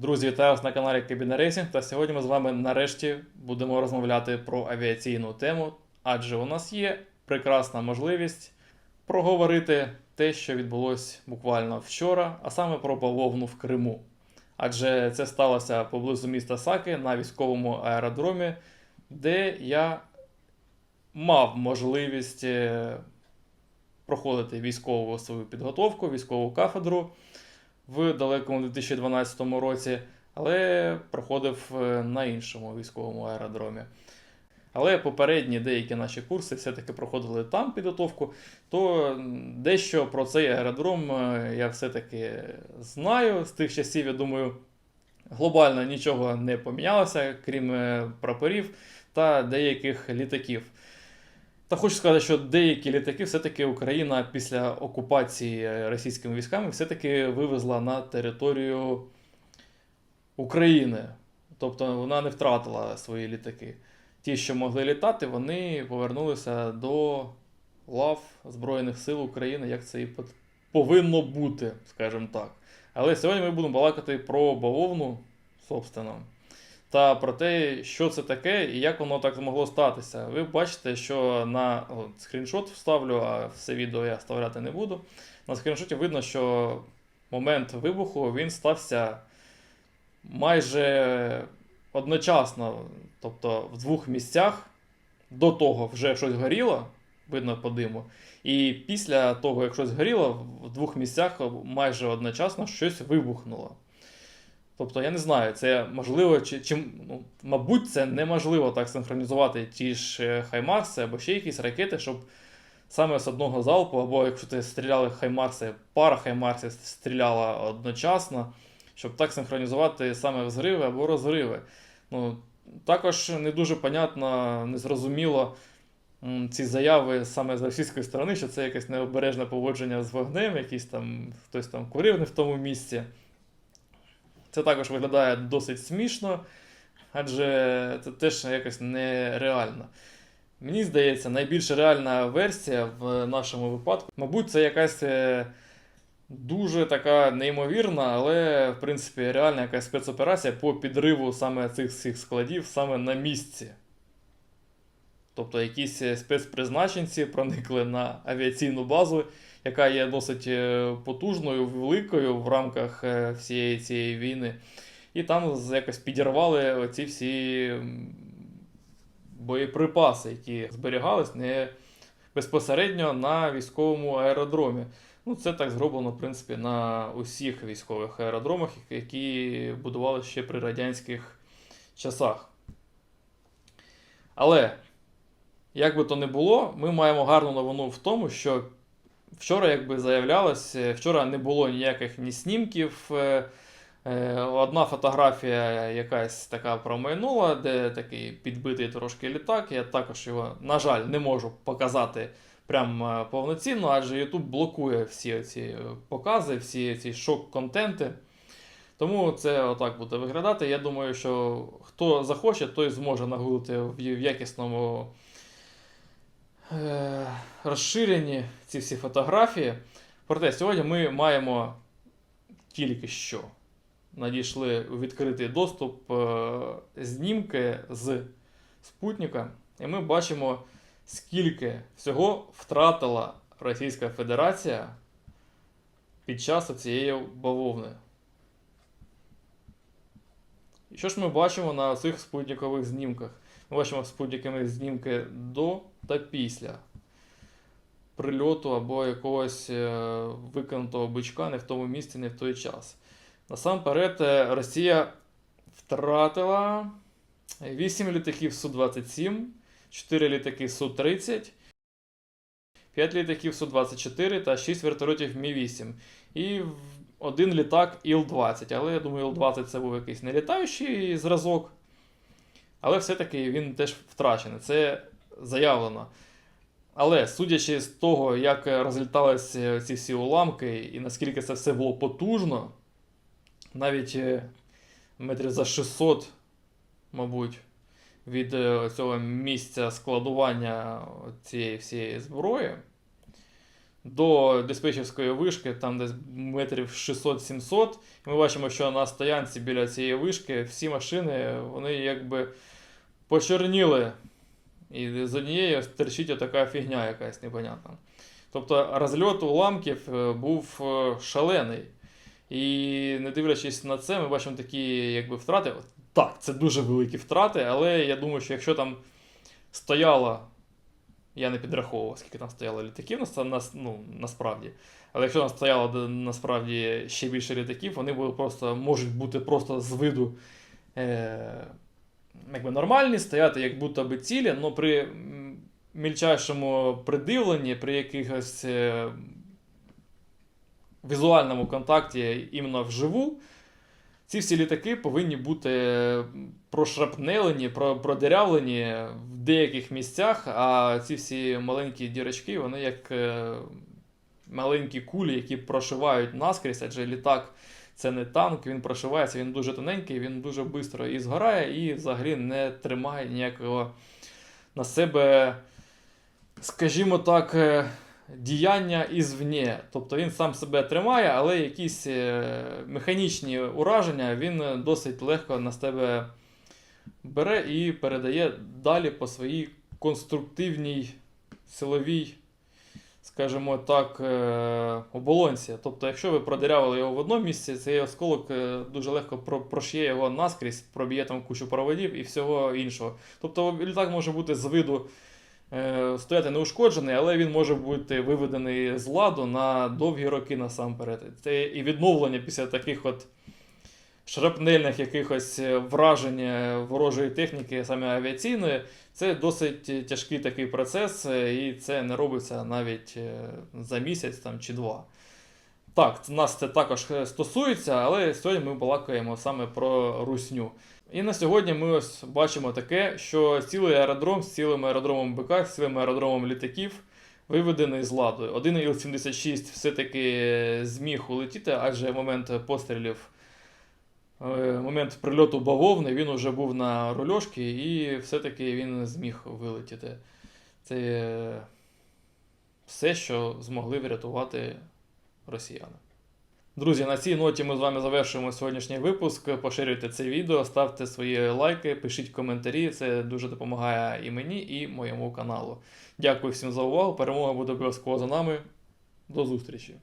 Друзі, вітаю вас на каналі Cabina Racing, та сьогодні ми з вами нарешті будемо розмовляти про авіаційну тему, адже у нас є прекрасна можливість проговорити те, що відбулось буквально вчора, а саме про бавовну в Криму. Адже це сталося поблизу міста Саки на військовому аеродромі, де я мав можливість е, проходити військову свою підготовку, військову кафедру в далекому 2012 році, але проходив е, на іншому військовому аеродромі. Але попередні деякі наші курси все-таки проходили там підготовку, то дещо про цей аеродром е, я все-таки знаю. З тих часів, я думаю, глобально нічого не помінялося, крім е, прапорів та деяких літаків. Та хочу сказати, що деякі літаки все-таки Україна після окупації е, російськими військами все-таки вивезла на територію України. Тобто вона не втратила свої літаки. Ті, що могли літати, вони повернулися до лав Збройних сил України, як це і повинно бути, скажімо так. Але сьогодні ми будемо балакати про бавовну, собственно, та про те, що це таке і як воно так змогло статися. Ви бачите, що на от, скріншот вставлю, а все відео я вставляти не буду. На скріншоті видно, що момент вибуху він стався майже одночасно, тобто в двох місцях. До того вже щось горіло, видно по диму. І після того, як щось горіло, в двох місцях майже одночасно щось вибухнуло. Тобто, я не знаю, це можливо, чи, чи ну, мабуть, це неможливо так синхронізувати ті ж е, хаймарси або ще якісь ракети, щоб саме з одного залпу, або якщо ти стріляли хаймарси, пара хаймарсів стріляла одночасно, щоб так синхронізувати саме взриви або розриви. Ну, також не дуже понятно, незрозуміло ці заяви саме з російської сторони, що це якесь необережне поводження з вогнем, якийсь там хтось там курив не в тому місці. Це також виглядає досить смішно, адже це теж якось нереально. Мені здається, найбільш реальна версія в нашому випадку, мабуть, це якась е, дуже така неймовірна, але в принципі реальна якась спецоперація по підриву саме цих всіх складів саме на місці. Тобто якісь е, спецпризначенці проникли на авіаційну базу, яка є досить е, потужною, великою в рамках е, всієї цієї війни. І там якось підірвали оці всі боєприпаси, які зберігались не безпосередньо на військовому аеродромі. Ну, це так зроблено, в принципі, на усіх військових аеродромах, які будували ще при радянських часах. Але, як би то не було, ми маємо гарну новину в тому, що вчора, якби заявлялось, е, вчора не було ніяких ні снімків. е, е, Одна фотографія якась така промайнула, де такий підбитий трошки літак. Я також його, на жаль, не можу показати прям повноцінно, адже YouTube блокує всі ці покази, всі ці шок-контенти. Тому це отак буде виглядати. Я думаю, що хто захоче, той зможе нагулити в якісному е, розширенні ці всі фотографії. Проте сьогодні ми маємо тільки що надійшли у відкритий доступ е, знімки з спутника, і ми бачимо, скільки всього втратила Російська Федерація під час цієї бавовни. І що ж ми бачимо на цих спутникових знімках? Бачимо спутникові знімки до та після прильоту або якогось е, викинутого бичка не в тому місці, не в той час. Насамперед, е, Росія втратила 8 літаків Су-27, 4 літаки Су-30, 5 літаків Су-24 та 6 вертольотів Мі-8. І один літак Іл-20. Але я думаю, Іл-20 це був якийсь нелітаючий зразок. Але все-таки він теж втрачений. Це заявлено. Але судячи з того, як розліталися ці всі уламки, і наскільки це все було потужно, навіть е, метрів за 600, мабуть, від е, цього місця складування цієї всієї зброї, до диспетчерської вишки, там десь метрів 600-700. І ми бачимо, що на стоянці біля цієї вишки всі машини вони якби почорніли. І з однієї терчить така фігня якась непонятна. Тобто розльот уламків е, був е, шалений. І не дивлячись на це, ми бачимо такі якби, втрати. Так, це дуже великі втрати, але я думаю, що якщо там стояло, я не підраховував, скільки там стояло літаків на, на, ну, насправді. Але якщо там стояло насправді ще більше літаків, вони були просто, можуть бути просто з виду е, якби нормальні, стояти як будто би цілі, але при мільчайшому придивленні, при якихось е, візуальному контакті іменно вживу, ці всі літаки повинні бути прошрапнелені, про- продирявлені в деяких місцях, а ці всі маленькі дірочки, вони як е, маленькі кулі, які прошивають наскрізь, адже літак це не танк, він прошивається, він дуже тоненький, він дуже швидко і згорає, і взагалі не тримає ніякого на себе, скажімо так, е, діяння ізвні. Тобто він сам себе тримає, але якісь е, механічні ураження він е, досить легко на себе бере і передає далі по своїй конструктивній силовій, скажімо так, е, оболонці. Тобто, якщо ви продирявили його в одному місці, цей осколок дуже легко про- прошиє його наскрізь, проб'є там кучу проводів і всього іншого. Тобто літак може бути з виду стояти неушкоджений, але він може бути виведений з ладу на довгі роки насамперед. Це і відновлення після таких от шрапнельних якихось враження вражень е, ворожої техніки, саме авіаційної, це досить тяжкий такий процес, е, і це не робиться навіть е, за місяць там, чи два. Так, нас це також е, стосується, але сьогодні ми балакаємо саме про русню. І на сьогодні ми ось бачимо таке, що цілий аеродром з цілим аеродромом БК, з цілим аеродромом літаків виведений з ладу. Один Іл-76 все-таки зміг улетіти, адже момент пострілів, е, момент прильоту бавовни, він уже був на рульошці і все-таки він зміг вилетіти. Це е, все, що змогли врятувати росіяни. Друзі, на цій ноті ми з вами завершуємо сьогоднішній випуск. Поширюйте це відео, ставте свої лайки, пишіть коментарі. Це дуже допомагає і мені, і моєму каналу. Дякую всім за увагу. Перемога буде обов'язково за нами. До зустрічі!